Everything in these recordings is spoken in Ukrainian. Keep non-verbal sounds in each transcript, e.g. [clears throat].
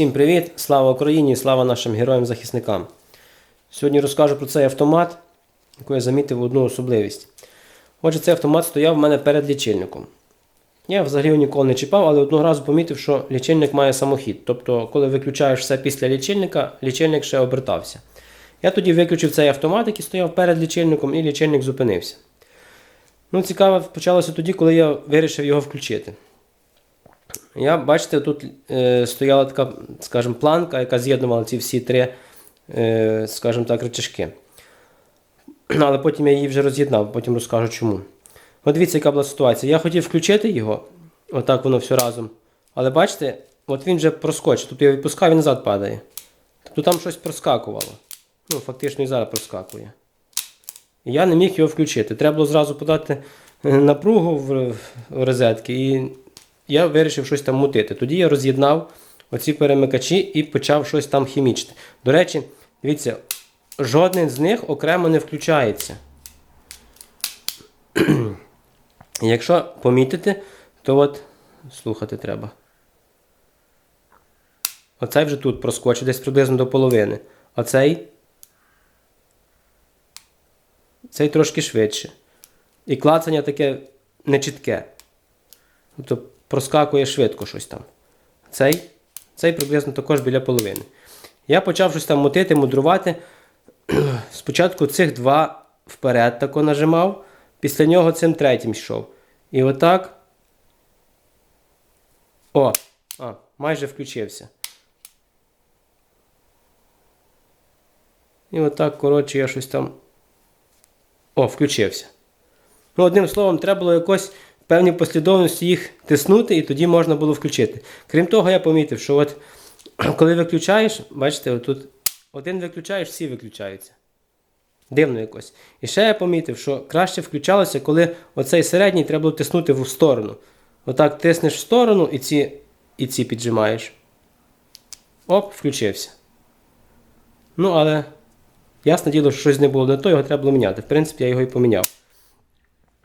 Всім привіт! Слава Україні! Слава нашим героям-захисникам! Сьогодні розкажу про цей автомат, яку я замітив одну особливість. Отже, цей автомат стояв в мене перед лічильником. Я взагалі його ніколи не чіпав, але одного разу помітив, що лічильник має самохід. Тобто, коли виключаєш все після лічильника, лічильник ще обертався. Я тоді виключив цей автомат, який стояв перед лічильником, і лічильник зупинився. Ну, цікаво почалося тоді, коли я вирішив його включити. Я, бачите, тут е, стояла така, скажімо, планка, яка з'єднувала ці всі три, е, скажімо так, речашки. [clears throat] Але потім я її вже роз'єднав, потім розкажу чому. От дивіться, яка була ситуація. Я хотів включити його, отак воно все разом. Але бачите, от він вже проскочив. Тобто я відпускаю, він назад падає. Тобто там щось проскакувало. Ну, фактично і зараз проскакує. Я не міг його включити. Треба було зразу подати е, напругу в, розетки. І я вирішив щось там мутити. Тоді я роз'єднав оці перемикачі і почав щось там хімічити. До речі, дивіться, жоден з них окремо не включається. [clears throat] Якщо помітити, то от слухати треба. Оцей вже тут проскочив десь приблизно до половини. А цей. Цей трошки швидше. І клацання таке нечітке. Тобто проскакує швидко щось там. Цей, цей приблизно також біля половини. Я почав щось там мотити, мудрувати. [clears throat] Спочатку цих два вперед тако нажимав, після нього цим третім йшов. І отак. О! А, майже включився. І отак, коротше, я щось там. О, включився. Ну, одним словом, треба було якось певній послідовності їх тиснути, і тоді можна було включити. Крім того, я помітив, що от [clears throat] коли виключаєш, бачите, отут один виключаєш, всі виключаються. Дивно якось. І ще я помітив, що краще включалося, коли оцей середній треба було тиснути в сторону. Отак тиснеш в сторону і ці, і ці піджимаєш. Оп, включився. Ну, але ясне діло, що щось не було не то, його треба було міняти. В принципі, я його і поміняв.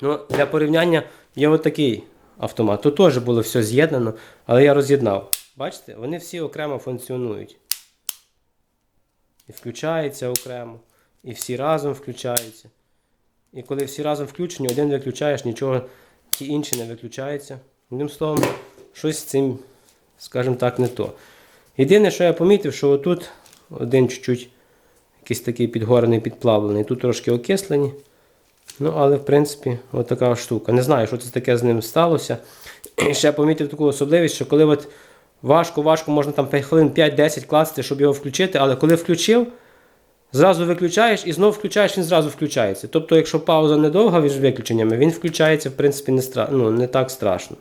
Ну, Для порівняння є отакий автомат. Тут теж було все з'єднано, але я роз'єднав. Бачите, вони всі окремо функціонують. І включаються окремо, і всі разом включаються. І коли всі разом включені, один виключаєш, нічого, ті інші не виключаються. Одним словом, щось з цим, скажімо так, не то. Єдине, що я помітив, що отут один чуть-чуть якийсь такий підгорений, підплавлений, тут трошки окислені. Ну, але, в принципі, от штука. Не знаю, що це таке з ним сталося. І ще помітив таку особливість, що коли от важко-важко, можна там 5 хвилин 5-10 класти, щоб його включити, але коли включив, зразу виключаєш і знову включаєш, він зразу включається. Тобто, якщо пауза недовга між виключеннями, він включається, в принципі, не, стра... ну, не так страшно.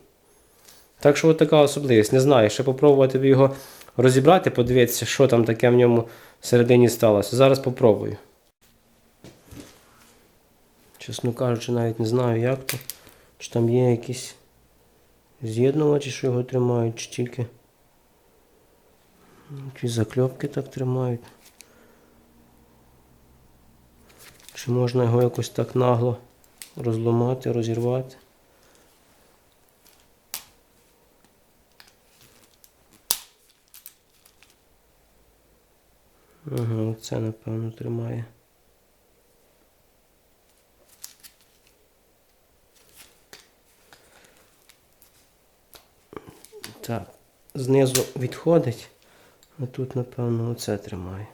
Так що от така особливість. Не знаю, ще попробувати його розібрати, подивитися, що там таке в ньому всередині сталося. Зараз попробую. Чесно кажучи, навіть не знаю, як то. Чи там є якісь з'єднувачі, що його тримають, чи тільки. Чи закльопки так тримають. Чи можна його якось так нагло розламати, розірвати? Ага, це напевно тримає. Так, знизу відходить, а тут, напевно, оце тримає.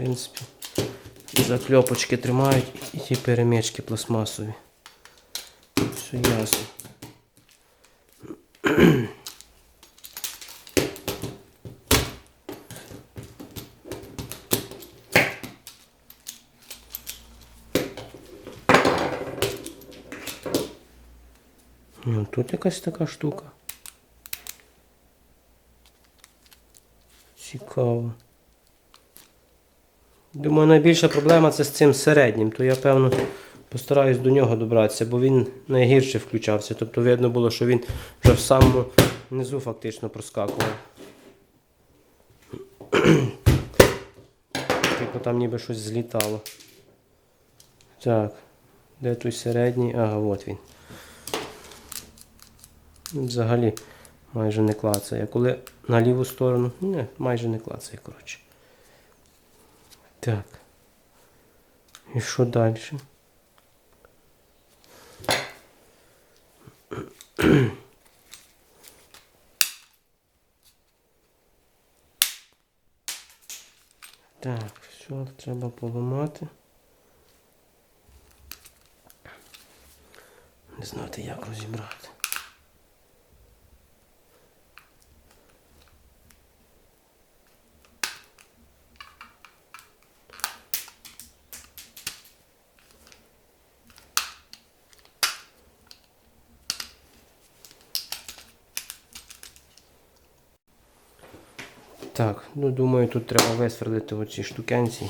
принципі, закльопочки тримають і ті перемічки пластмасові. Все ясно. Ну, Тут якась така штука. Цікаво. Думаю, найбільша проблема це з цим середнім, то я, певно, постараюсь до нього добратися, бо він найгірше включався. Тобто видно було, що він вже в самому низу фактично проскакував. [clears throat] Типу там ніби щось злітало. Так, де той середній? Ага, от він. Взагалі майже не клацає. Коли на ліву сторону, не, майже не клацає, коротше. Так. І що далі? Так, все, треба поламати. Не знати, як розібрати. Так, ну думаю, тут треба висверлити оці штукенці.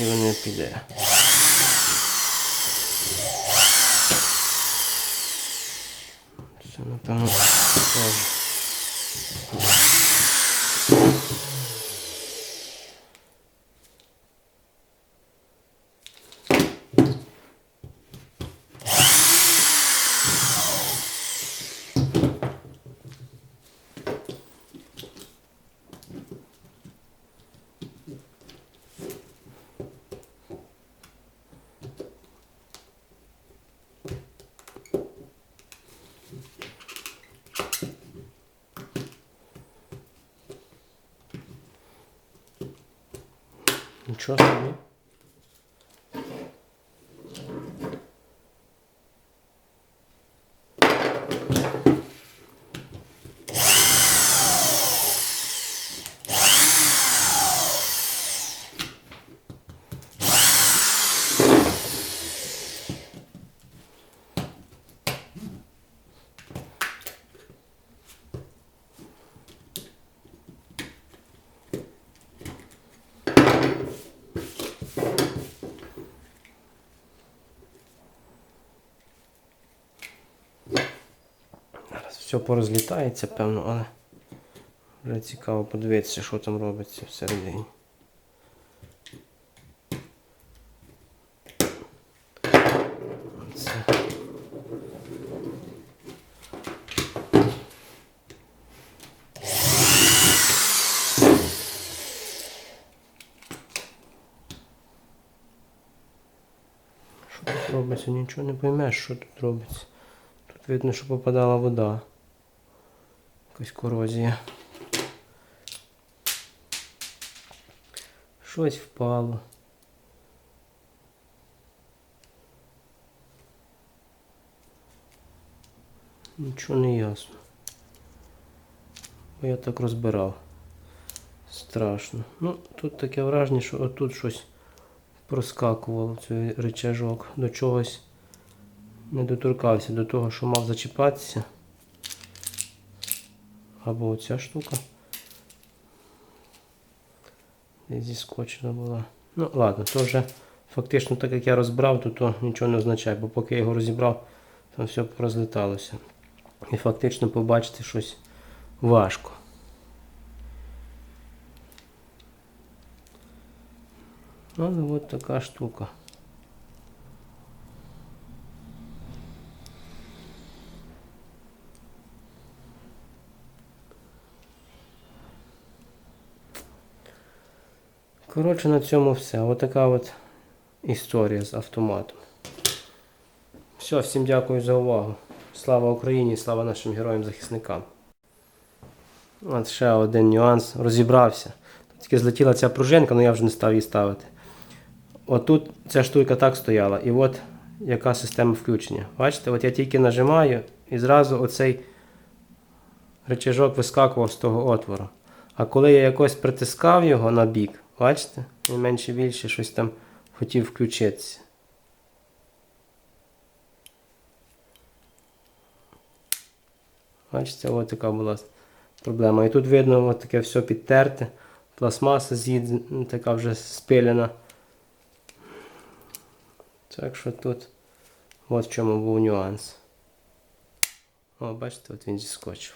І вони піде. Це, напевно, Нічого собі. Зараз все порозлітається, певно, але вже цікаво подивитися, що там робиться всередині. Це. Що тут робиться? Нічого не поймеш, що тут робиться. Тут видно, що попадала вода. Якась корозія. Щось впало. Нічого не ясно. Бо я так розбирав. Страшно. Ну, тут таке враження, що отут щось проскакувало, цей речажок до чогось не доторкався до того, що мав зачіпатися. Або оця штука. Десь зіскочена була. Ну, ладно, то вже фактично так як я розбрав, то, то нічого не означає, бо поки я його розібрав, там все розлеталося. І фактично побачити щось важко. Але от така штука. Коротше, на цьому все. Отака от історія з автоматом. Все, всім дякую за увагу. Слава Україні, слава нашим героям-захисникам. От ще один нюанс. Розібрався. Тільки злетіла ця пружинка, але я вже не став її ставити. Отут ця штука так стояла. І от яка система включення. Бачите, от я тільки нажимаю і зразу оцей речажок вискакував з того отвору. А коли я якось притискав його на бік, бачите, він менше більше щось там хотів включитися. Бачите, ось така була проблема. І тут видно, от таке все підтерте. Пластмаса з'їд, ну, така вже спилена. Так що тут от в чому був нюанс. О, бачите, от він зіскочив.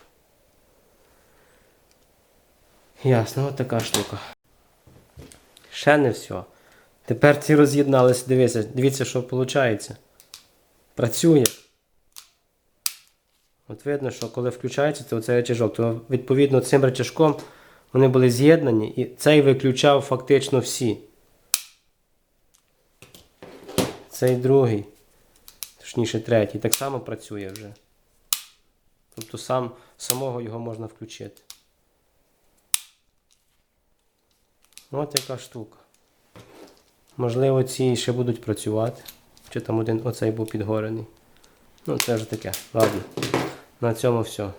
Ясно, от така штука. Ще не все. Тепер ці роз'єдналися, дивіться, дивіться, що виходить. Працює. От видно, що коли включається, то цей рычажок, то відповідно цим рычажком вони були з'єднані і цей виключав фактично всі. Цей другий, точніше третій, так само працює вже. Тобто сам, самого його можна включити. От яка штука. Можливо, ці ще будуть працювати. Чи там один оцей був підгорений. Ну, це вже таке. Ладно. На цьому все.